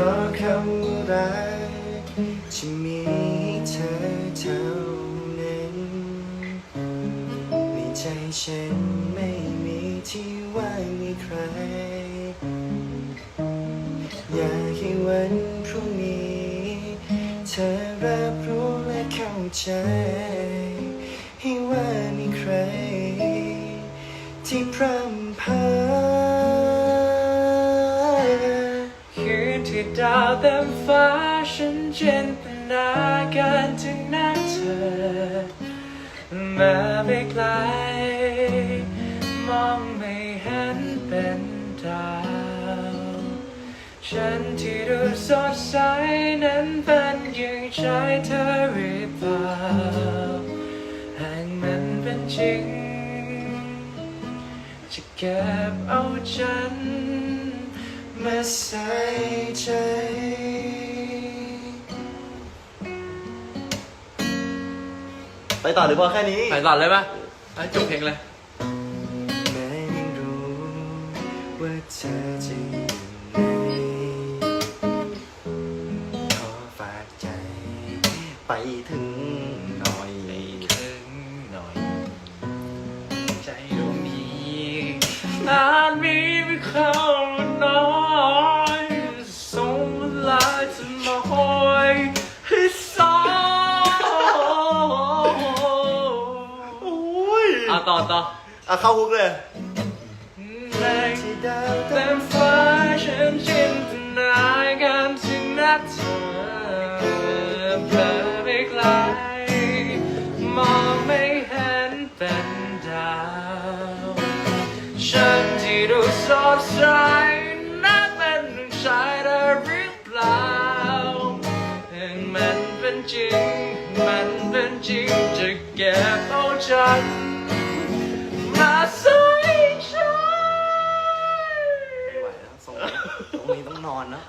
ราะคำรักจะมีเธอเท่านั้นในใจฉันไม่มีที่ว่างมีใคร อยากให้วันพรุ่งนี้ เธอรับรู้และเข้าใจ ให้ว่ามีใคร ที่พร่ำพา ที่ดาวเต็มฟ้าฉันจินตนาการถึงหน้าเธอ มาไม่ไกล มองไม่เห็นเป็นดาว ฉันที่ดูสดใสนั้นเป็นอย่างใจเธอหรือเปล่าหากมันเป็นจริง จะเก็บเอาฉัน มาใส่ใจ ไปต่อหรือพอแค่นี้ ไปต่อเลยปะไปจบเพลงเลย แม้ยังรู้ว่าเธอจะอยู่ไหนขอฝากใจ ไปถึงหน่อยถึงหน่อย ใจดวงนี้นานมีไม่เข้า อ้ยอะต่อต่ออะเข้าฮุกเลยในที่ดาวเต็มฟ้าฉันจินตนาการถึงหน้าเธอเธอไม่ไกลมองไม่เห็นเป็นดาวฉันที่ดูสดใสนั้นเป็นหนึ่งชายได้หรือเปล่าเห็นมันเป็นจริง มันเป็นจริงจะเก็บเอาฉัน นอนนะ